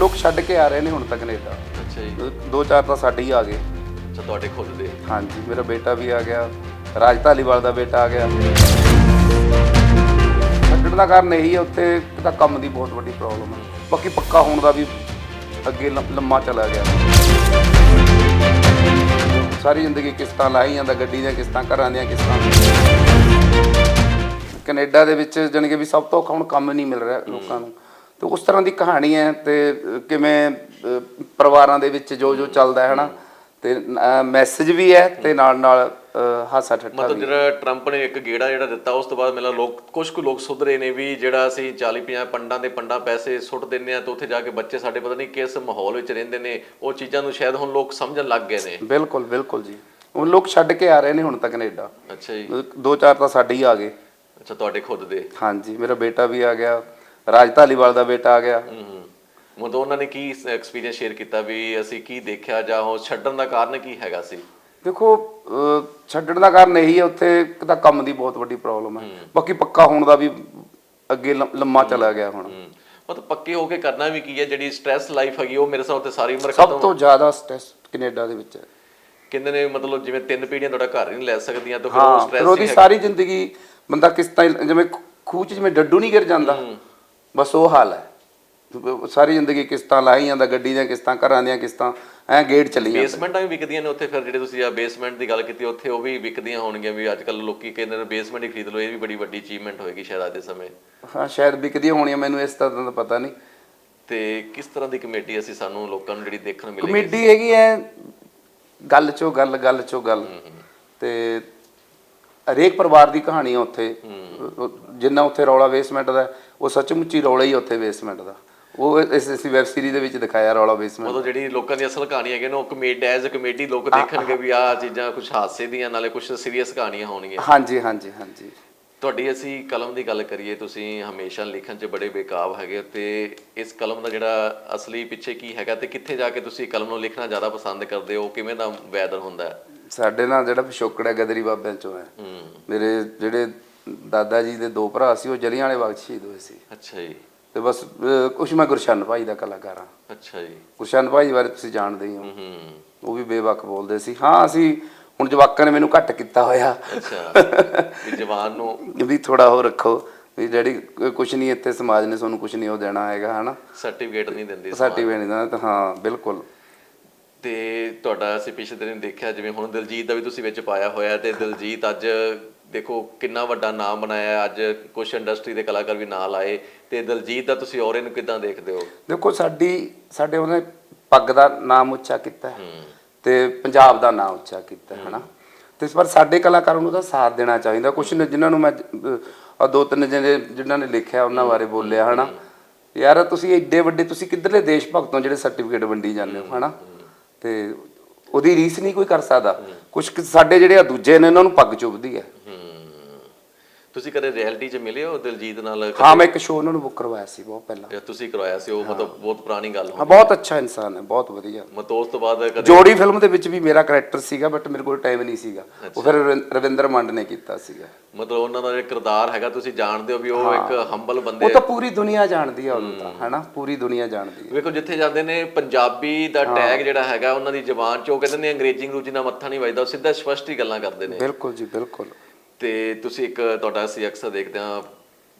ਲੋਕ ਛੱਡ ਕੇ ਆ ਰਹੇ ਨੇ ਹੁਣ ਤੱਕ ਕੈਨੇਡਾ ਅੱਛਾ ਜੀ। ਦੋ ਚਾਰ ਤਾਂ ਸਾਡੇ ਹੀ ਆ ਗਏ। ਅੱਛਾ ਤੁਹਾਡੇ ਖੁਦ ਦੇ ਹਾਂਜੀ ਮੇਰਾ ਬੇਟਾ ਵੀ ਆ ਗਿਆ। ਰਾਜ ਧਾਲੀਵਾਲ ਦਾ ਬੇਟਾ ਆ ਗਿਆ। ਛੱਡਣ ਦਾ ਕਾਰਨ ਇਹੀ ਹੈ ਉੱਥੇ ਇੱਕ ਤਾਂ ਕੰਮ ਦੀ ਬਹੁਤ ਵੱਡੀ ਪ੍ਰੋਬਲਮ ਹੈ ਬਾਕੀ ਪੱਕਾ ਹੋਣ ਦਾ ਵੀ ਅੱਗੇ ਲੰ- ਲੰਮਾ ਚਲਾ ਗਿਆ। ਸਾਰੀ ਜ਼ਿੰਦਗੀ ਕਿਸ਼ਤਾਂ ਲਾਈ ਜਾਂਦਾ ਗੱਡੀ ਦੀਆਂ ਕਿਸ਼ਤਾਂ ਘਰਾਂ ਦੀਆਂ ਕਿਸ਼ਤਾਂ। ਕੈਨੇਡਾ ਦੇ ਵਿੱਚ ਜਾਣੀ ਕਿ ਵੀ ਸਭ ਤੋਂ ਔਖਾ ਹੁਣ ਕੰਮ ਨਹੀਂ ਮਿਲ ਰਿਹਾ ਲੋਕਾਂ ਨੂੰ। ਤੇ ਉਸ ਤਰ੍ਹਾਂ ਦੀ ਕਹਾਣੀ ਹੈ ਤੇ ਕਿਵੇਂ ਪਰਿਵਾਰਾਂ ਦੇ ਵਿੱਚ ਜੋ ਜੋ ਚੱਲਦਾ ਹੈ ਹਨਾ? ਤੇ ਮੈਸੇਜ ਵੀ ਹੈ ਤੇ ਨਾਲ ਨਾਲ ਹਾਸਾ ਠੱਠਾ ਮਤਲਬ ਜਿਹੜਾ ਟਰੰਪ ਨੇ ਇੱਕ ਗੇੜਾ ਜਿਹੜਾ ਦਿੱਤਾ ਉਸ ਤੋਂ ਬਾਅਦ ਮੈਨੂੰ ਲੋਕ ਕੁਝ ਕੁ ਲੋਕ ਸੁਧਰੇ ਨੇ ਵੀ ਜਿਹੜਾ ਅਸੀਂ 40 50 ਪੰਡਾਂ ਦੇ ਪੰਡਾਂ ਪੈਸੇ ਸੁੱਟ ਦਿੰਨੇ ਆ ਤੇ ਉੱਥੇ ਜਾ ਕੇ ਬੱਚੇ ਸਾਡੇ ਪਤਾ ਨਹੀਂ ਕਿਸ ਮਾਹੌਲ ਵਿੱਚ ਰਹਿੰਦੇ ਨੇ ਉਹ ਚੀਜ਼ਾਂ ਨੂੰ ਸ਼ਾਇਦ ਹੁਣ ਲੋਕ ਸਮਝਣ ਲੱਗ ਗਏ ਨੇ। ਬਿਲਕੁਲ ਬਿਲਕੁਲ ਜੀ। ਉਹ ਲੋਕ ਛੱਡ ਕੇ ਆ ਰਹੇ ਨੇ ਹੁਣ ਤੱਕ ਕੈਨੇਡਾ। ਅੱਛਾ ਜੀ। ਦੋ ਚਾਰ ਤਾਂ ਸਾਡੇ ਹੀ ਆ ਗਏ। ਅੱਛਾ ਤੁਹਾਡੇ ਖੁਦ ਦੇ। ਹਾਂਜੀ ਮੇਰਾ ਬੇਟਾ ਵੀ ਆ ਗਿਆ। ਰਾਜ ਧਾਲੀਵਾਲ ਦਾ ਬੇਟਾ ਆ ਗਿਆ। ਹੂੰ ਹੂੰ ਮਤਲਬ ਉਹਨਾਂ ਨੇ ਕੀ ਐਕਸਪੀਰੀਅੰਸ ਸ਼ੇਅਰ ਕੀਤਾ ਵੀ ਅਸੀਂ ਕੀ ਦੇਖਿਆ ਜਾਂ ਉਹ ਛੱਡਣ ਦਾ ਕਾਰਨ ਕੀ ਹੈਗਾ ਸੀ? ਦੇਖੋ ਛੱਡਣ ਦਾ ਕਾਰਨ ਇਹੀ ਹੈ ਉੱਥੇ ਇੱਕ ਤਾਂ ਕੰਮ ਦੀ ਬਹੁਤ ਵੱਡੀ ਪ੍ਰੋਬਲਮ ਹੈ। ਬਾਕੀ ਪੱਕਾ ਹੋਣ ਦਾ ਵੀ ਅੱਗੇ ਲੰਮਾ ਚਲਾ ਗਿਆ ਹੁਣ। ਹੂੰ। ਮਤਲਬ ਪੱਕੇ ਹੋ ਕੇ ਕਰਨਾ ਵੀ ਕੀ ਹੈ ਜਿਹੜੀ ਸਟ੍ਰੈਸ ਲਾਈਫ ਹੈਗੀ ਉਹ ਮੇਰੇ ਤੇ ਸਾਰੀ ਉਮਰ ਸਭ ਖਤਮ ਤੋਂ ਜ਼ਿਆਦਾ ਸਟ੍ਰੈਸ ਕੈਨੇਡਾ ਦੇ ਵਿੱਚ ਹੈ। ਕਹਿੰਦੇ ਨੇ ਮਤਲਬ ਜਿਵੇਂ ਤਿੰਨ ਪੀੜ੍ਹੀਆਂ ਤੁਹਾਡਾ ਘਰ ਹੀ ਨਹੀਂ ਲੈ ਸਕਦੀਆਂ ਤਾਂ ਫਿਰ ਉਹ ਹਾਂ ਫਿਰ ਸਟ੍ਰੈਸ ਉਹਦੀ ਸਾਰੀ ਜ਼ਿੰਦਗੀ ਬੰਦਾ ਕਿਸ ਤਰ੍ਹਾਂ ਜਿਵੇਂ ਖੂਹ 'ਚ ਜਿਵੇਂ ਡੱਡੂ ਨਹੀਂ ਗਿਰ ਜਾਂਦਾ। ਬਸ ਉਹ ਹਾਲ ਹੈ। ਸਾਰੀ ਜ਼ਿੰਦਗੀ ਕਿਸ਼ਤਾਂ ਲਾਈ ਜਾਂਦਾ ਗੱਡੀ ਦੀਆਂ ਕਿਸ਼ਤਾਂ ਘਰਾਂ ਦੀਆਂ ਕਿਸ਼ਤਾਂ ਐ ਗੇਟ ਚੱਲੀ ਜਾਂਦਾ ਬੇਸਮੈਂਟਾਂ ਵੀ ਵਿਕਦੀਆਂ ਨੇ ਉੱਥੇ ਫਿਰ ਜਿਹੜੇ ਤੁਸੀਂ ਆ ਬੇਸਮੈਂਟ ਦੀ ਗੱਲ ਕੀਤੀ ਉੱਥੇ ਉਹ ਵੀ ਵਿਕਦੀਆਂ ਹੋਣਗੀਆਂ ਵੀ ਅੱਜ ਕੱਲ ਲੋਕੀ ਕਹਿੰਦੇ ਨੇ ਬੇਸਮੈਂਟ ਹੀ ਖਰੀਦ ਲਓ ਇਹ ਵੀ ਬੜੀ ਵੱਡੀ ਅਚੀਵਮੈਂਟ ਹੋਏਗੀ ਸ਼ਾਇਦ ਅੱਜ ਦੇ ਸਮੇਂ। ਹਾਂ ਸ਼ਾਇਦ ਵਿਕਦੀਆਂ ਹੋਣੀਆਂ ਮੈਨੂੰ ਇਸ ਤਰ੍ਹਾਂ ਦਾ ਪਤਾ ਨਹੀਂ। ਤੇ ਕਿਸ ਤਰ੍ਹਾਂ ਦੀ ਕਮੇਟੀ ਅਸੀਂ ਸਾਨੂੰ ਲੋਕਾਂ ਨੂੰ ਜਿਹੜੀ ਦੇਖਣ ਮਿਲੇਗੀ? ਕਮੇਡੀ ਹੈਗੀ ਐ ਗੱਲ ਚੋਂ ਗੱਲ ਗੱਲ ਚੋਂ ਗੱਲ। ਤੇ ਹਰੇਕ ਪਰਿਵਾਰ ਦੀ ਕਹਾਣੀ ਆ ਉੱਥੇ। ਉਹ- ਜਿੰਨਾ ਉੱਥੇ ਰੌਲਾ ਬੇਸਮੈਂਟ ਦਾ ਉਹ ਸੱਚਮੁੱਚੀ ਰੌਲਾ ਹੀ ਆ ਉੱਥੇ ਬੇਸਮੈਂਟ ਦਾ। ਉਹ ਇਸ ਇਸ ਵੈਬ ਸੀਰੀਜ਼ ਦੇ ਵਿੱਚ ਦਿਖਾਇਆ ਰੌਲਾ ਬੇਸਮੈਂਟ ਉਦੋਂ ਜਿਹੜੀ ਲੋਕਾਂ ਦੀ ਅਸਲ ਕਹਾਣੀ ਹੈਗੀ ਨਾ ਉਹ ਕਮੇਡੀ ਐਜ਼ ਕਮੇਡੀ ਲੋਕ ਦੇਖਣਗੇ ਵੀ ਆਹ ਚੀਜ਼ਾਂ ਕੁਝ ਹਾਸੇ ਦੀਆਂ ਨਾਲੇ ਕੁਝ ਸੀਰੀਅਸ ਕਹਾਣੀਆਂ ਹੋਣਗੀਆਂ। ਹਾਂਜੀ ਹਾਂਜੀ ਹਾਂਜੀ। ਤੁਹਾਡੀ ਅਸੀਂ ਕਲਮ ਦੀ ਗੱਲ ਕਰੀਏ ਤੁਸੀਂ ਹਮੇਸ਼ਾ ਲਿਖਣ 'ਚ ਬੜੇ ਬੇਕਾਬ ਹੈਗੇ ਹੋ ਤੇ ਇਸ ਕਲਮ ਦਾ ਜਿਹੜਾ ਅਸਲੀ ਪਿੱਛੇ ਕੀ ਹੈਗਾ ਤੇ ਕਿੱਥੇ ਜਾ ਕੇ ਤੁਸੀਂ ਕਲਮ ਨੂੰ ਲਿਖਣਾ ਜ਼ਿਆਦਾ ਪਸੰਦ ਕਰਦੇ ਹੋ? ਕਿਵੇਂ ਦਾ ਵੈਦਰ ਹੁੰਦਾ ਹੈ? ਸਾਡੇ ਨਾਲ ਜਿਹੜਾ ਪਿਛੋਕੜ ਹੈ ਗਦਰੀ ਬਾਬਿਆਂ ਚੋਂ ਹੈ। ਹੂੰ। ਮੇਰੇ ਜਿਹੜੇ ਦਾਦਾ ਜੀ ਦੇ ਦੋ ਭਰਾ ਸੀ ਉਹ ਜਲਿਆਂ ਵਾਲੇ ਬਾਗ ਸ਼ਹੀਦ ਹੋਏ ਸੀ। ਅੱਛਾ ਜੀ। ਤੇ ਬਸ ਕੁਛ ਮੈਂ ਗੁਰਸ਼ਨ ਭਾਈ ਦਾ ਕਲਾਕਾਰ। ਹਾਂ ਅੱਛਾ ਜੀ। ਗੁਰਸ਼ਨ ਭਾਈ ਬਾਰੇ ਤੁਸੀਂ ਜਾਣਦੇ ਹੀ ਹੋ। ਹੂੰ ਹੂੰ। ਉਹ ਵੀ ਬੇਵਕ ਬੋਲਦੇ ਸੀ। ਹਾਂ ਅਸੀਂ ਹੁਣ ਜਵਾਕਾਂ ਨੇ ਮੈਨੂੰ ਘੱਟ ਕੀਤਾ ਹੋਇਆ। ਅੱਛਾ। ਵੀ ਜਵਾਨ ਨੂੰ ਵੀ ਥੋੜਾ ਹੋਰ ਰੱਖੋ। ਵੀ ਜਿਹੜੀ ਕੁਝ ਨਹੀਂ ਇੱਥੇ ਸਮਾਜ ਨੇ ਤੁਹਾਨੂੰ ਕੁਝ ਨਹੀਂ ਉਹ ਦੇਣਾ ਹੈਗਾ ਹਨਾ। ਸਰਟੀਫਿਕੇਟ ਨਹੀਂ ਦਿੰਦੇ ਸਾਡੀ ਵੇਣੀ ਦਾ ਤਾਂ ਹਾਂ ਬਿਲਕੁਲ। ਤੇ ਤੁਹਾਡਾ ਅਸੀਂ ਪਿਛਲੇ ਦਿਨ ਦੇਖਿਆ ਜਿਵੇਂ ਹੁਣ ਦਿਲਜੀਤ ਦਾ ਵੀ ਤੁਸੀਂ ਵਿੱਚ ਪਾਇਆ ਹੋਇਆ ਤੇ ਦਿਲਜੀਤ ਅੱਜ ਦੇਖੋ ਕਿੰਨਾ ਵੱਡਾ ਨਾਮ ਬਣਾਇਆ। ਅੱਜ ਕੁਝ ਇੰਡਸਟਰੀ ਦੇ ਕਲਾਕਾਰ ਵੀ ਨਾਲ ਆਏ ਤੇ ਦਿਲਜੀਤ ਦਾ ਤੁਸੀਂ ਔਰੇ ਨੂੰ ਕਿਦਾਂ ਦੇਖਦੇ ਹੋ? ਦੇਖੋ ਸਾਡੀ ਸਾਡੇ ਉਹਨੇ ਪੱਗ ਦਾ ਨਾਮ ਉੱਚਾ ਕੀਤਾ ਤੇ ਪੰਜਾਬ ਦਾ ਨਾਮ ਉੱਚਾ ਕੀਤਾ ਹਨਾ? ਤੇ ਇਸ ਵਾਰ ਸਾਡੇ ਕਲਾਕਾਰਾਂ ਨੂੰ ਦਾ ਸਾਥ ਦੇਣਾ ਚਾਹੀਦਾ। ਕੁਝ ਨੇ ਜਿਨ੍ਹਾਂ ਨੂੰ ਮੈਂ ਆ ਦੋ ਤਿੰਨ ਜਿਹਨੇ ਜਿਨ੍ਹਾਂ ਨੇ ਲਿਖਿਆ ਉਹਨਾਂ ਬਾਰੇ ਬੋਲਿਆ ਹਨਾ? ਯਾਰ ਤੁਸੀਂ ਏਡੇ ਵੱਡੇ ਤੁਸੀਂ ਕਿੱਧਰਲੇ ਦੇਸ਼ ਭਗਤੋਂ ਜਿਹੜੇ ਸਰਟੀਫਿਕੇਟ ਵੰਡੀ ਜਾਂਦੇ ਹੋ। ਹਨਾ? ਤੇ ਉਹਦੀ ਰੀਸ ਨਹੀਂ ਕੋਈ ਕਰ ਸਕਦਾ। ਕੁਝ ਸਾਡੇ ਜਿਹੜੇ ਆ ਦੂਜੇ ਨੇ, ਇਹਨਾਂ ਨੂੰ ਪੱਗ ਚੁੱਭਦੀ ਹੈ। ਤੁਸੀਂ ਕਦੇ ਰਿਐਲਿਟੀ 'ਚ ਮਿਲੇ ਹੋ ਦਿਲਜੀਤ ਨਾਲ? ਹਾਂ ਮੈਂ ਇੱਕ ਸ਼ੋਅ ਉਹਨਾਂ ਨੂੰ ਬੁੱਕ ਕਰਵਾਇਆ ਸੀ ਬਹੁਤ ਪਹਿਲਾਂ। ਜਾਂ ਤੁਸੀਂ ਕਰਵਾਇਆ ਸੀ ਉਹ ਮਤਲਬ ਬਹੁਤ ਪੁਰਾਣੀ ਗੱਲ ਹਾਂ ਬਹੁਤ ਅੱਛਾ ਇਨਸਾਨ ਹੈ ਬਹੁਤ ਵਧੀਆ। ਮਤਲਬ ਉਸ ਤੋਂ ਬਾਅਦ ਕਦੇ ਜੋੜੀ ਫਿਲਮ ਦੇ ਵਿੱਚ ਵੀ ਮੇਰਾ ਕੈਰੈਕਟਰ ਸੀਗਾ ਬਟ ਮੇਰੇ ਕੋਲ ਟਾਈਮ ਨਹੀਂ ਸੀਗਾ। ਉਹ ਫਿਰ ਰਵਿੰ- ਰਵਿੰਦਰ ਮੰਡ ਨੇ ਕੀਤਾ ਸੀਗਾ। ਮਤਲਬ ਉਹਨਾਂ ਦਾ ਜਿਹੜਾ ਕਿਰਦਾਰ ਹੈਗਾ ਤੁਸੀਂ ਜਾਣਦੇ ਹੋ ਵੀ ਉਹ ਇੱਕ ਹੰਬਲ ਬੰਦੇ ਉਹ ਤਾਂ ਪੂਰੀ ਦੁਨੀਆ ਜਾਣਦੀ ਆ ਉਹਨੂੰ ਤਾਂ ਹੈਨਾ? ਪੂਰੀ ਦੁਨੀਆ ਜਾਣਦੀ ਹੈ ਵੇਖੋ ਜਿੱਥੇ ਜਾਂਦੇ ਨੇ ਪੰਜਾਬੀ ਦਾ ਟੈਗ ਜਿਹੜਾ ਹੈਗਾ ਉਹਨਾਂ ਦੀ ਜ਼ਬਾਨ 'ਚ ਉਹ ਕਹਿੰਦੇ ਨੇ ਅੰਗਰੇਜ਼ੀ ਅੰਗਰੂਜੀ ਨਾਲ ਮੱਥਾ ਨਹੀਂ ਵੱਜਦਾ ਉਹ ਸਿੱਧਾ ਸਪਸ਼ਟ ਹੀ ਗੱਲਾਂ ਕਰਦੇ ਨੇ। ਬਿਲਕੁਲ ਜੀ ਬਿਲਕੁਲ। ਤੇ ਤੁਸੀਂ ਇੱਕ ਤੁਹਾਡਾ ਅਸੀਂ ਅਕਸਰ ਦੇਖਦੇ ਹਾਂ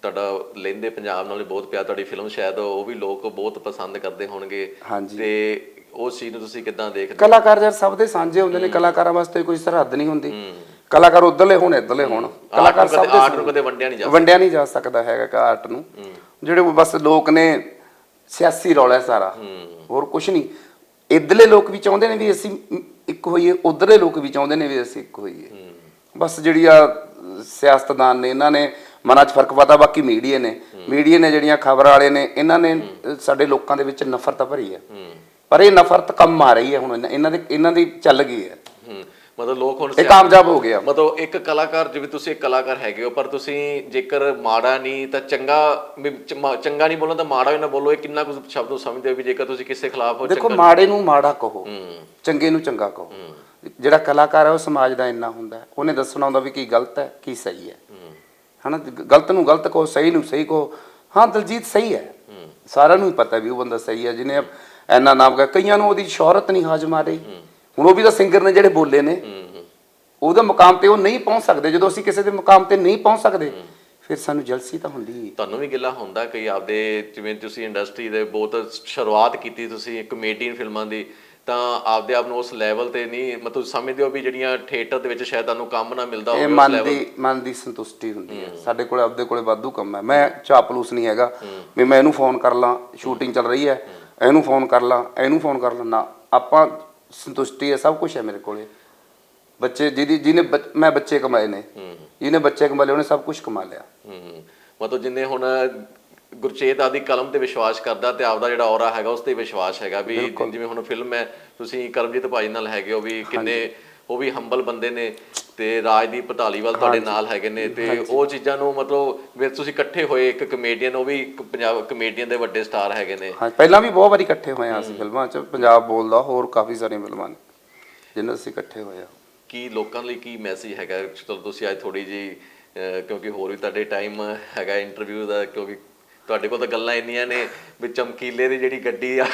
ਤੁਹਾਡਾ ਲੈਂਦੇ ਪੰਜਾਬ ਨਾਲ ਬਹੁਤ ਪਿਆਰ ਤੁਹਾਡੀ ਫਿਲਮ ਸ਼ਾਇਦ ਉਹ ਵੀ ਲੋਕ ਬਹੁਤ ਪਸੰਦ ਕਰਦੇ ਹੋਣਗੇ। ਤੇ ਉਸ ਚੀਜ਼ ਨੂੰ ਤੁਸੀਂ ਕਿੱਦਾਂ ਦੇਖਦੇ? ਕਲਾਕਾਰ ਜਦ ਸਭ ਦੇ ਸਾਂਝੇ ਹੁੰਦੇ ਨੇ ਕਲਾਕਾਰਾਂ ਵਾਸਤੇ ਕੋਈ ਸਰਹੱਦ ਨਹੀਂ ਹੁੰਦੀ। ਕਲਾਕਾਰ ਉਧਰਲੇ ਹੋਣ ਇਧਰਲੇ ਹੋਣ। ਕਲਾਕਾਰ ਸਭ ਦੇ ਆਰਟ ਨੂੰ ਕਦੇ ਵੰਡਿਆ ਨਹੀਂ ਜਾ ਵੰਡਿਆ ਨਹੀਂ ਜਾ ਸਕਦਾ ਹੈਗਾ ਆਰਟ ਨੂੰ। ਜਿਹੜੇ ਬਸ ਲੋਕ ਨੇ ਸਿਆਸੀ ਰੌਲਾ ਸਾਰਾ। ਹੋਰ ਕੁਝ ਨਹੀਂ। ਇਧਰਲੇ ਲੋਕ ਵੀ ਚਾਹੁੰਦੇ ਨੇ ਵੀ ਅਸੀਂ ਇੱਕ ਹੋਈਏ ਉਧਰਲੇ ਲੋਕ ਵੀ ਚਾਹੁੰਦੇ ਨੇ ਵੀ ਅਸੀਂ ਇੱਕ ਹੋਈਏ। ਬਸ ਜਿਹੜੀ ਆ ਸਿਆਸਤਦਾਨ ਨੇ ਇਹਨਾਂ ਨੇ ਮਨਾਂ 'ਚ ਫ਼ਰਕ ਪਤਾ ਬਾਕੀ ਮੀਡੀਆ ਨੇ। ਮੀਡੀਆ ਨੇ ਜਿਹੜੀਆਂ ਖਬਰ ਵਾਲੇ ਨੇ ਇਹਨਾਂ ਨੇ ਸਾਡੇ ਲੋਕਾਂ ਦੇ ਵਿੱਚ ਨਫ਼ਰਤ ਭਰੀ ਹੈ। ਪਰ ਇਹ ਨਫ਼ਰਤ ਕੰਮ ਆ ਰਹੀ ਹੈ ਹੁਣ ਇਹਨਾਂ- ਦੇ ਇਹਨਾਂ ਦੀ ਚੱਲ ਗਈ ਹੈ। ਮਤਲਬ ਲੋਕ ਹੁਣ ਇਹ ਕਾਮਯਾਬ ਹੋ ਗਿਆ। ਮਤਲਬ ਇੱਕ ਕਲਾਕਾਰ ਜਿਵੇਂ ਤੁਸੀਂ ਇੱਕ ਕਲਾਕਾਰ ਹੈਗੇ ਹੋ ਪਰ ਤੁਸੀਂ ਜੇਕਰ ਮਾੜਾ ਨਹੀਂ ਤਾਂ ਚੰਗਾ ਚੰਗਾ ਨਹੀਂ ਬੋਲਣਾ ਤਾਂ ਮਾੜਾ ਵੀ ਨਾ ਬੋਲੋ। ਇਹ ਕਿੰਨਾ ਕੁ ਸ਼ਬਦ ਨੂੰ ਸਮਝਦੇ ਹੋ ਵੀ ਜੇਕਰ ਤੁਸੀਂ ਕਿਸੇ ਖਿਲਾਫ ਹੋ ਦੇਖੋ ਮਾੜੇ ਨੂੰ ਮਾੜਾ ਕਹੋ ਚੰਗੇ ਨੂੰ ਚੰਗਾ ਕਹੋ। ਜਿਹੜਾ ਕਲਾਕਾਰ ਹੈ ਉਹ ਸਮਾਜ ਦਾ ਇੰਨਾ ਹੁੰਦਾ। ਉਹਨੇ ਦੱਸਣਾ ਹੁੰਦਾ ਵੀ ਕੀ ਗਲਤ ਹੈ ਕੀ ਸਹੀ ਹੈ। ਹਨਾ ਗਲਤ ਨੂੰ ਗਲਤ ਕਹੋ ਸਹੀ ਨੂੰ ਸਹੀ ਕਹੋ। ਹਾਂ ਦਲਜੀਤ ਸਹੀ ਹੈ। ਸਾਰਿਆਂ ਨੂੰ ਹੀ ਪਤਾ ਵੀ ਉਹ ਬੰਦਾ ਸਹੀ ਹੈ ਜਿਹਨੇ ਇੰਨਾ ਨਾਮ ਕਰ ਕਈਆਂ ਨੂੰ ਉਹਦੀ ਸ਼ੋਹਰਤ ਨਹੀਂ ਹਾਜ਼ਮ ਆ ਰਹੀ। ਹੁਣ ਉਹ ਵੀ ਤਾਂ ਸਿੰਗਰ ਨੇ ਜਿਹੜੇ ਬੋਲੇ ਨੇ। ਉਹਦੇ ਮੁਕਾਮ ਤੇ ਉਹ ਨਹੀਂ ਪਹੁੰਚ ਸਕਦੇ। ਜਦੋਂ ਅਸੀਂ ਕਿਸੇ ਦੇ ਮੁਕਾਮ ਤੇ ਨਹੀਂ ਪਹੁੰਚ ਸਕਦੇ ਫਿਰ ਸਾਨੂੰ ਜਲਸੀ ਤਾਂ ਹੁੰਦੀ ਹੈ। ਤੁਹਾਨੂੰ ਵੀ ਗਿੱਲਾ ਹੁੰਦਾ ਕਈ ਆਪਦੇ ਜਿਵੇਂ ਤੁਸੀਂ ਇੰਡਸਟਰੀ ਦੇ ਬਹੁਤ ਸ਼ੁਰੂਆਤ ਕੀਤੀ ਤੁਸੀਂ ਕਮੇਡੀਅਨ ਫਿਲਮਾਂ ਦੀ। ਤਾਂ ਆਪਦੇ ਆਪ ਨੂੰ ਉਸ ਲੈਵਲ ਤੇ ਨਹੀਂ ਮਤਲਬ ਸਮਝਦੇ ਹੋ ਵੀ ਜਿਹੜੀਆਂ ਥੀਏਟਰ ਦੇ ਵਿੱਚ ਸ਼ਾਇਦ ਤੁਹਾਨੂੰ ਕੰਮ ਨਾ ਮਿਲਦਾ ਇਹ ਹੋਵੇ ਉਸ ਮਨ ਲੈਵਲ ਦੀ ਮਨ ਦੀ ਸੰਤੁਸ਼ਟੀ ਹੁੰਦੀ ਹੈ। ਸਾਡੇ ਕੋਲ ਆਪਦੇ ਕੋਲੇ ਵਾਧੂ ਕੰਮ ਹੈ। ਮੈਂ ਚਾਪਲੂਸ ਨਹੀਂ ਹੈਗਾ ਵੀ ਮੈਂ ਇਹਨੂੰ ਫੋਨ ਕਰ ਲਾਂ ਸ਼ੂਟਿੰਗ ਚੱਲ ਰਹੀ ਹੈ ਇਹਨੂੰ ਫੋਨ ਕਰ ਲਾਂ ਇਹਨੂੰ ਫੋਨ ਕਰ ਲਾਂ। ਨਾ ਆਪਾਂ ਸੰਤੁਸ਼ਟੀ ਹੈ ਸਭ ਕੁਝ ਹੈ ਮੇਰੇ ਕੋਲੇ। ਬੱਚੇ ਜਿਹਦੀ ਜਿਹਨੇ ਬੱਚ- ਮੈਂ ਬੱਚੇ ਕਮਾਏ ਨੇ। ਜਿਹਨੇ ਬੱਚੇ ਕਮਾ ਲਏ ਉਹਨੇ ਸਭ ਕੁਝ ਕਮਾ ਲਿਆ। ਹੂੰ। ਮਤਲਬ ਜਿੰਨੇ ਹੁਣ ਗੁਰਚੇਤ ਆਦੀ ਕਲਮ ਤੇ ਵਿਸ਼ਵਾਸ ਕਰਦਾ ਤੇ ਆਪਦਾ ਜਿਹੜਾ ਔਰਾ ਹੈਗਾ ਉਸ ਤੇ ਵਿਸ਼ਵਾਸ ਹੈਗਾ ਵੀ ਜਿਵੇਂ ਹੁਣ ਫਿਲਮ ਹੈ ਤੁਸੀਂ ਕਰਮਜੀਤ ਭਾਈ ਨਾਲ ਹੈਗੇ ਹੋ ਵੀ ਕਿੰਨੇ ਉਹ ਵੀ ਹੰਬਲ ਬੰਦੇ ਨੇ ਤੇ ਰਾਜਦੀਪ ਢਾਲੀਵਾਲ ਤੁਹਾਡੇ ਨਾਲ ਹੈਗੇ ਨੇ ਤੇ ਉਹ ਚੀਜ਼ਾਂ ਨੂੰ ਮਤਲਬ ਵੀ ਤੁਸੀਂ ਇਕੱਠੇ ਹੋਏ ਇੱਕ ਕਮੇਡੀਅਨ ਉਹ ਵੀ ਪੰਜਾਬ ਕਮੇਡੀਅਨ ਦੇ ਵੱਡੇ ਸਟਾਰ ਹੈਗੇ ਨੇ। ਹਾਂ ਪਹਿਲਾਂ ਵੀ ਬਹੁਤ ਵਾਰੀ ਇਕੱਠੇ ਹੋਏ ਆ ਅਸੀਂ ਫਿਲਮਾਂ 'ਚ ਪੰਜਾਬ ਬੋਲਦਾ ਹੋਰ ਕਾਫੀ ਸਾਰੀਆਂ ਫਿਲਮਾਂ ਨੇ ਜਿਨ੍ਹਾਂ ਅਸੀਂ ਇਕੱਠੇ ਹੋਏ ਆ ਕੀ ਲੋਕਾਂ ਲਈ ਕੀ ਮੈਸੇਜ ਹੈਗਾ? ਚਲੋ ਤੁਸੀਂ ਅੱਜ ਥੋੜੀ ਜੀ ਕਿਉਂਕਿ ਹੋਰ ਵੀ ਤੁਹਾਡੇ ਟਾਈਮ ਹੈਗਾ ਇੰਟਰਵਿਊ ਦਾ ਕਿਉਂਕਿ ਤੁਹਾਡੇ ਕੋਲ ਤਾਂ ਗੱਲਾਂ ਇੰਨੀਆਂ ਨੇ ਵੀ ਚਮਕੀਲੇ ਦੀ ਜਿਹੜੀ ਗੱਡੀ ਆ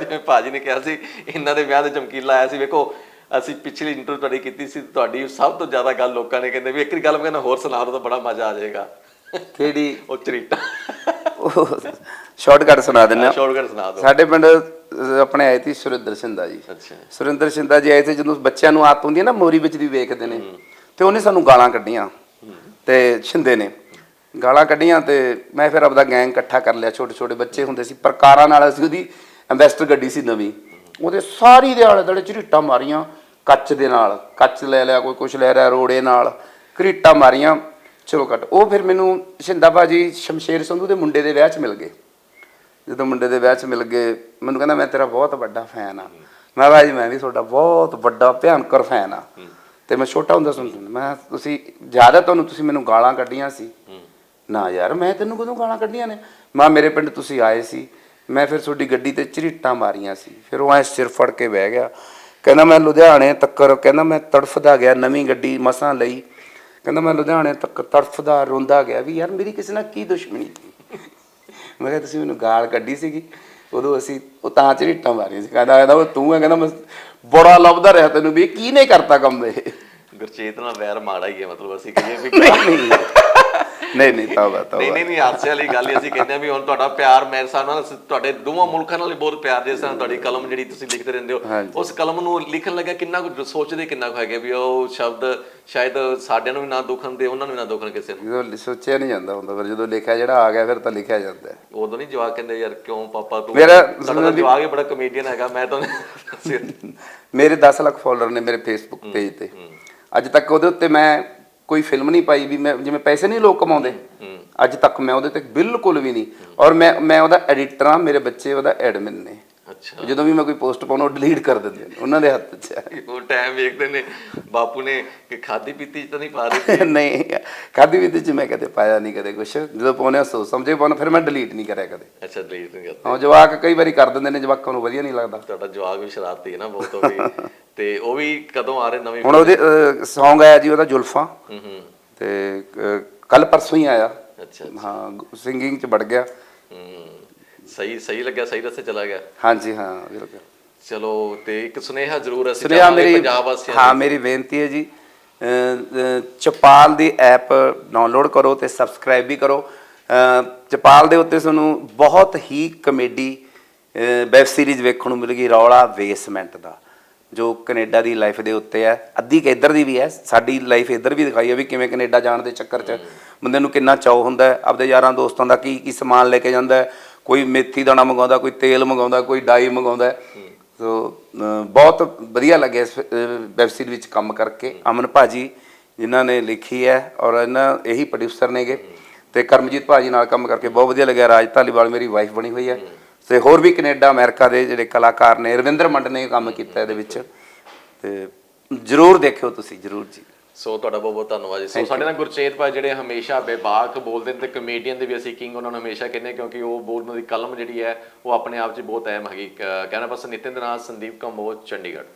ਜਿਵੇਂ ਭਾਜੀ ਨੇ ਕਿਹਾ ਸੀ ਇਹਨਾਂ ਦੇ ਵਿਆਹ ਤੇ ਚਮਕੀਲਾ ਆਇਆ ਸੀ। ਵੇਖੋ ਅਸੀਂ ਪਿਛਲੀ ਇੰਟਰਵਿਊ ਤੁਹਾਡੀ ਕੀਤੀ ਸੀ ਤੁਹਾਡੀ ਸਭ ਤੋਂ ਜ਼ਿਆਦਾ ਗੱਲ ਲੋਕਾਂ ਨੇ ਕਹਿੰਦੇ ਵੀ ਇੱਕ ਗੱਲ ਮੈਂ ਕਹਿੰਦਾ ਹੋਰ ਸੁਣਾ ਦੋ ਤਾਂ ਬੜਾ ਮਜ਼ਾ ਆ ਜਾਏਗਾ। ਕਿਹੜੀ? ਉਹ ਚਰੀਟਾ। ਸ਼ਾਰਟਕਟ ਸੁਣਾ ਦਿੰਦੇ ਆ ਸ਼ਾਰਟਕਟ ਸੁਣਾ ਦਿਓ। ਸਾਡੇ ਪਿੰਡ ਆਪਣੇ ਆਏ ਸੀ ਸੁਰਿੰਦਰ ਸਿੰਧਾ ਜੀ। ਅੱਛਾ। ਸੁਰਿੰਦਰ ਸਿੰਧਾ ਜੀ ਆਏ ਸੀ ਜਦੋਂ ਬੱਚਿਆਂ ਨੂੰ ਆਦਤ ਹੁੰਦੀ ਹੈ ਨਾ ਮੋਰੀ ਵਿੱਚ ਦੀ ਵੇਖਦੇ ਨੇ। ਤੇ ਉਹਨੇ ਸਾਨੂੰ ਗਾਲਾਂ ਕੱਢੀਆਂ। ਤੇ ਛਿੰਦੇ ਨੇ। ਗਾਲਾਂ ਕੱਢੀਆਂ ਤੇ ਮੈਂ ਫਿਰ ਆਪਦਾ ਗੈਂਗ ਇਕੱਠਾ ਕਰ ਲਿਆ ਛੋਟੇ ਛੋਟੇ ਬੱਚੇ ਹੁੰਦੇ ਸੀ, ਪ੍ਰਕਾਰਾਂ ਨਾਲ ਅਸੀਂ ਉਹਦੀ ਐਂਬੈਸਟਰ ਗੱਡੀ ਸੀ ਨਵੀਂ। ਉਹਦੇ ਸਾਰੀ ਦੇ ਆਲੇ ਦੁਆਲੇ ਝਰੀਟਾਂ ਮਾਰੀਆਂ, ਕੱਚ ਦੇ ਨਾਲ, ਕੱਚ ਲੈ ਲਿਆ ਕੋਈ, ਕੁਛ ਲੈ ਰਿਹਾ ਰੋੜੇ ਨਾਲ ਘਰੀਟਾਂ ਮਾਰੀਆਂ। ਚਲੋ ਕੱਟ ਉਹ ਫਿਰ ਮੈਨੂੰ ਸ਼ਿੰਦਾ ਬਾਜੀ ਸ਼ਮਸ਼ੇਰ ਸੰਧੂ ਦੇ ਮੁੰਡੇ ਦੇ ਵਿਆਹ 'ਚ ਮਿਲ ਗਏ। ਜਦੋਂ ਮੁੰਡੇ ਦੇ ਵਿਆਹ 'ਚ ਮਿਲ ਗਏ, ਮੈਨੂੰ ਕਹਿੰਦਾ, ਮੈਂ ਤੇਰਾ ਬਹੁਤ ਵੱਡਾ ਫੈਨ ਆ। ਮੈਂ ਕਿਹਾ ਜੀ ਮੈਂ ਵੀ ਤੁਹਾਡਾ ਬਹੁਤ ਵੱਡਾ, ਭਿਆਨਕਰ ਫੈਨ ਆ। ਤੇ ਮੈਂ ਛੋਟਾ ਹੁੰਦਾ ਸੁਣਦਾ ਮੈਂ ਤੁਸੀਂ, ਜ਼ਿਆਦਾ ਤੁਹਾਨੂੰ ਤੁਸੀਂ ਮੈਨੂੰ ਗਾਲਾਂ ਕੱਢੀਆਂ ਸੀ। ਨਾ ਯਾਰ ਮੈਂ ਤੈਨੂੰ ਕਦੋਂ ਗਾਲਾਂ ਕੱਢੀਆਂ ਨੇ? ਮਾਂ ਮੇਰੇ ਪਿੰਡ ਤੁਸੀਂ ਆਏ ਸੀ। ਮੈਂ ਫਿਰ ਤੁਹਾਡੀ ਗੱਡੀ ਤੇ ਝਰੀਟਾਂ ਮਾਰੀਆਂ ਸੀ। ਫਿਰ ਉਹ ਐ ਸਿਰ ਫੜ ਕੇ ਬਹਿ ਗਿਆ। ਕਹਿੰਦਾ ਮੈਂ ਲੁਧਿਆਣੇ ਤੱਕਰ ਕਹਿੰਦਾ ਮੈਂ ਤੜਫਦਾ ਗਿਆ ਨਵੀਂ ਗੱਡੀ ਮਸਾਂ ਲਈ। ਕਹਿੰਦਾ ਮੈਂ ਲੁਧਿਆਣੇ ਤੱਕ ਤੜਫਦਾ ਰੋਂਦਾ ਗਿਆ ਵੀ ਯਾਰ ਮੇਰੀ ਕਿਸੇ ਨਾਲ ਕੀ ਦੁਸ਼ਮਣੀ ਮੈਂ ਕਿਹਾ ਤੁਸੀਂ ਮੈਨੂੰ ਗਾਲ ਕੱਢੀ ਸੀਗੀ। ਉਦੋਂ ਅਸੀਂ ਉਹ ਤਾਂ ਝਰੀਟਾਂ ਮਾਰੀਆਂ ਸੀ। ਕਹਿੰਦਾ ਕਹਿੰਦਾ ਉਹ ਤੂੰ ਹੈ ਕਹਿੰਦਾ ਮੈਂ ਬੜਾ ਲੱਭਦਾ ਰਿਹਾ ਤੈਨੂੰ ਵੀ ਇਹ ਕਿਹਨੇ ਕਰਤਾ ਕੰਮ ਇਹ? ਗੁਰਚੇਤ ਨਾਲ ਵੈਰ ਮਾੜਾ ਹੀ ਹੈ ਮਤਲਬ ਅਸੀਂ ਕਹੀਏ ਵੀ ਨਹੀਂ। ਨਹੀਂ ਨਹੀਂ ਨਹੀਂ ਤੌਬਾ ਨਹੀਂ ਤੌਬਾ ਨਹੀਂ ਨਹੀਂ ਹਾਸੇ ਵਾਲੀ ਗੱਲ ਹੀ ਅਸੀਂ ਕਹਿੰਦੇ ਆ ਵੀ ਹੁਣ ਤੁਹਾਡਾ ਪਿਆਰ ਮੇਰੇ ਹਿਸਾਬ ਨਾਲ ਤੁਹਾਡੇ ਦੋਵਾਂ ਮੁਲਕਾਂ ਨਾਲ ਬਹੁਤ ਪਿਆਰ ਜਿਸ ਤਰ੍ਹਾਂ ਤੁਹਾਡੀ ਕਲਮ ਜਿਹੜੀ ਤੁਸੀਂ ਲਿਖਦੇ ਰਹਿੰਦੇ ਹੋ। ਉਸ ਕਲਮ ਨੂੰ ਲਿਖਣ ਲੱਗਾ ਕਿੰਨਾ ਕੁ ਸੋਚਦੇ ਕਿੰਨਾ ਕੁ ਹੈਗੇ ਵੀ ਉਹ ਸ਼ਬਦ ਸ਼ਾਇਦ ਸਾਡਿਆਂ ਨੂੰ ਵੀ ਨਾ ਦੁਖਣ ਦੇ ਉਹਨਾਂ ਨੂੰ ਵੀ ਨਾ ਦੁਖਣ ਕਿਸੇ ਨੂੰ। ਜਦੋਂ ਸੋਚਿਆ ਨਹੀਂ ਜਾਂਦਾ ਹੁੰਦਾ ਫਿਰ ਜਦੋਂ ਲਿਖਿਆ ਜਿਹੜਾ ਆ ਗਿਆ ਫਿਰ ਤਾਂ ਲਿਖਿਆ ਜਾਂਦਾ। ਉਦੋਂ ਨਹੀਂ ਜਵਾਕ ਕਹਿੰਦੇ ਯਾਰ ਕਿਉਂ ਪਾਪਾ ਤੂੰ? ਮੇਰਾ ਜਵਾਕ ਹੀ ਬੜਾ ਕਮੇਡੀਅਨ ਹੈਗਾ ਮੈਂ ਤਾਂ ਮੇਰੇ 10 ਲੱਖ ਫਾਲੋਅਰ ਨੇ ਮੇਰੇ ਫੇਸਬੁੱਕ ਪੇਜ ਤੇ। ਅੱਜ ਤੱਕ ਉਹਦੇ ਉੱਤੇ ਮੈਂ ਕੋਈ ਫਿਲਮ ਨਹੀਂ ਪਾਈ ਵੀ ਮੈਂ ਜਿਵੇਂ ਪੈਸੇ ਨਹੀਂ ਲੋਕ ਕਮਾਉਂਦੇ। ਅੱਜ ਤੱਕ ਮੈਂ ਉਹਦੇ ਤੇ ਬਿਲਕੁਲ ਵੀ ਨਹੀਂ। ਔਰ ਮੈਂ ਮੈਂ ਉਹਦਾ ਐਡੀਟਰ ਆ ਮੇਰੇ ਬੱਚੇ ਉਹਦਾ ਐਡਮਿਨ ਨੇ। ਅੱਛਾ। ਜਦੋਂ ਵੀ ਮੈਂ ਕੋਈ ਪੋਸਟ ਪਾਉਣਾ ਉਹ ਡਿਲੀਟ ਕਰ ਦਿੰਦੇ ਨੇ ਉਹਨਾਂ ਦੇ ਹੱਥ 'ਚ ਹੈ ਉਹ ਟਾਈਮ ਵੇਖਦੇ ਨੇ ਬਾਪੂ ਨੇ ਕਿ ਖਾਦੀ ਪੀਤੀ ਚ ਤਾਂ ਨਹੀਂ ਪਾ ਦਿੱਤੀ। ਨਹੀਂ ਖਾਦੀ ਵੀ ਚ ਮੈਂ ਕਦੇ ਪਾਇਆ ਨਹੀਂ ਕਦੇ ਕੁਛ। ਜਦੋਂ ਪਾਉਣੇ ਸੋਚ ਸਮਝੇ ਪਾਉਣਾ ਫਿਰ ਮੈਂ ਡਿਲੀਟ ਨਹੀਂ ਕਰਿਆ ਕਦੇ। ਅੱਛਾ ਡਿਲੀਟ ਨਹੀਂ ਕਰਦਾ। ਹਾਂ ਜਵਾਕ ਕਈ ਵਾਰੀ ਕਰ ਦਿੰਦੇ ਨੇ ਜਵਾਕਾਂ ਨੂੰ ਵਧੀਆ ਨਹੀਂ ਲੱਗਦਾ। ਤੁਹਾਡਾ ਜਵਾਕ ਵੀ ਸ਼ਰਾਰਤੀ ਹੈ ਨਾ ਬਹੁਤ ਉਹ ਵੀ। ਤੇ ਉਹ ਵੀ ਕਦੋਂ ਆ ਰਹੇ ਨਵੇਂ ਹੁਣ ਉਹਦੇ Song ਆਇਆ ਜੀ ਉਹਦਾ ਜ਼ੁਲਫਾਂ। ਹੂੰ ਹੂੰ। ਤੇ ਕੱਲ ਪਰਸੋਂ ਹੀ ਆਇਆ। ਅੱਛਾ ਹਾਂ ਸਿੰਗਿੰਗ ਚ ਵੜ ਗਿਆ। ਹੂੰ। ਸਹੀ ਸਹੀ ਲੱਗਿਆ ਸਹੀ ਰਸਤੇ ਚਲਾ ਗਿਆ। ਹਾਂਜੀ ਹਾਂ ਬਿਲਕੁਲ। ਚਲੋ ਤੇ ਇੱਕ ਸੁਨੇਹਾ ਜ਼ਰੂਰ ਅਸੀਂ ਸੁਨੇਹਾ ਚਾਹਾਂਗੇ ਮੇਰੀ ਪੰਜਾਬ ਵਾਸੀਆਂ ਹਾਂ ਮੇਰੀ ਬੇਨਤੀ ਹੈ ਜੀ ਚਪਾਲ ਦੀ ਐਪ ਡਾਊਨਲੋਡ ਕਰੋ ਤੇ ਸਬਸਕ੍ਰਾਈਬ ਵੀ ਕਰੋ। ਚਪਾਲ ਦੇ ਉੱਤੇ ਤੁਹਾਨੂੰ ਬਹੁਤ ਹੀ ਕਮੇਡੀ ਵੈਬ ਸੀਰੀਜ਼ ਵੇਖਣ ਨੂੰ ਮਿਲੇਗੀ ਰੌਲਾ ਵੇਸਮੈਂਟ ਦਾ ਜੋ ਕੈਨੇਡਾ ਦੀ ਲਾਈਫ ਦੇ ਉੱਤੇ ਹੈ। ਅੱਧੀ ਕਿ ਇੱਧਰ ਦੀ ਵੀ ਹੈ ਸਾਡੀ ਲਾਈਫ ਇੱਧਰ ਵੀ ਦਿਖਾਈ ਹੈ ਵੀ ਕਿਵੇਂ ਕੈਨੇਡਾ ਜਾਣ ਦੇ ਚੱਕਰ 'ਚ ਬੰਦੇ ਨੂੰ ਕਿੰਨਾ ਚਾਅ ਹੁੰਦਾ ਹੈ ਆਪਦੇ ਯਾਰਾਂ ਦੋਸਤਾਂ ਦਾ ਕੀ ਕੀ ਸਮਾਨ ਲੈ ਕੇ ਜਾਂਦਾ ਹੈ ਕੋਈ ਮੇਥੀ ਦਾਣਾ ਮੰਗਾਉਂਦਾ ਕੋਈ ਤੇਲ ਮੰਗਾਉਂਦਾ ਕੋਈ ਡਾਈ ਮੰਗਾਉਂਦਾ। ਸੋ ਬਹੁਤ ਵਧੀਆ ਲੱਗਿਆ ਇਸ ਵੈਬ ਸੀਰੀਜ਼ ਵਿੱਚ ਕੰਮ ਕਰਕੇ। ਅਮਨ ਭਾਜੀ ਜਿਨ੍ਹਾਂ ਨੇ ਲਿਖੀ ਹੈ ਔਰ ਇਹਨਾਂ ਇਹੀ ਪ੍ਰੋਡਿਊਸਰ ਨੇਗੇ। ਤੇ ਕਰਮਜੀਤ ਭਾਜੀ ਨਾਲ ਕੰਮ ਕਰਕੇ ਬਹੁਤ ਵਧੀਆ ਲੱਗਿਆ। ਰਾਜ ਧਾਲੀਵਾਲ ਮੇਰੀ ਵਾਈਫ ਬਣੀ ਹੋਈ ਹੈ। ਤੇ ਹੋਰ ਵੀ ਕੈਨੇਡਾ ਅਮਰੀਕਾ ਦੇ ਜਿਹੜੇ ਕਲਾਕਾਰ ਨੇ ਰਵਿੰਦਰ ਮੰਡ ਨੇ ਕੰਮ ਕੀਤਾ ਇਹਦੇ ਵਿੱਚ। ਤੇ ਜਰੂਰ ਦੇਖਿਓ ਤੁਸੀਂ ਜਰੂਰ ਜੀ। ਸੋ ਤੁਹਾਡਾ ਬਹੁਤ ਬਹੁਤ ਧੰਨਵਾਦ ਜੀ। ਸੋ ਸਾਡੇ ਨਾਲ ਗੁਰਚੇਤ ਭਾਈ ਜਿਹੜੇ ਹਮੇਸ਼ਾ ਬੇਬਾਕ ਬੋਲਦੇ ਨੇ ਤੇ ਕਮੇਡੀਅਨ ਦੇ ਵੀ ਅਸੀਂ ਕਿੰਗ ਉਹਨਾਂ ਨੂੰ ਹਮੇਸ਼ਾ ਕਹਿੰਦੇ ਕਿਉਂਕਿ ਉਹ ਬੋਲਣ ਦੀ ਕਲਮ ਜਿਹੜੀ ਹੈ ਉਹ ਆਪਣੇ ਆਪ 'ਚ ਬਹੁਤ ਅਹਿਮ ਹੈਗੀ। ਕਹਿਣਾ ਬਸ ਨਿਤਿਨ ਨਾਲ ਸੰਦੀਪ ਕੰਬੋਜ ਚੰਡੀਗੜ੍ਹ।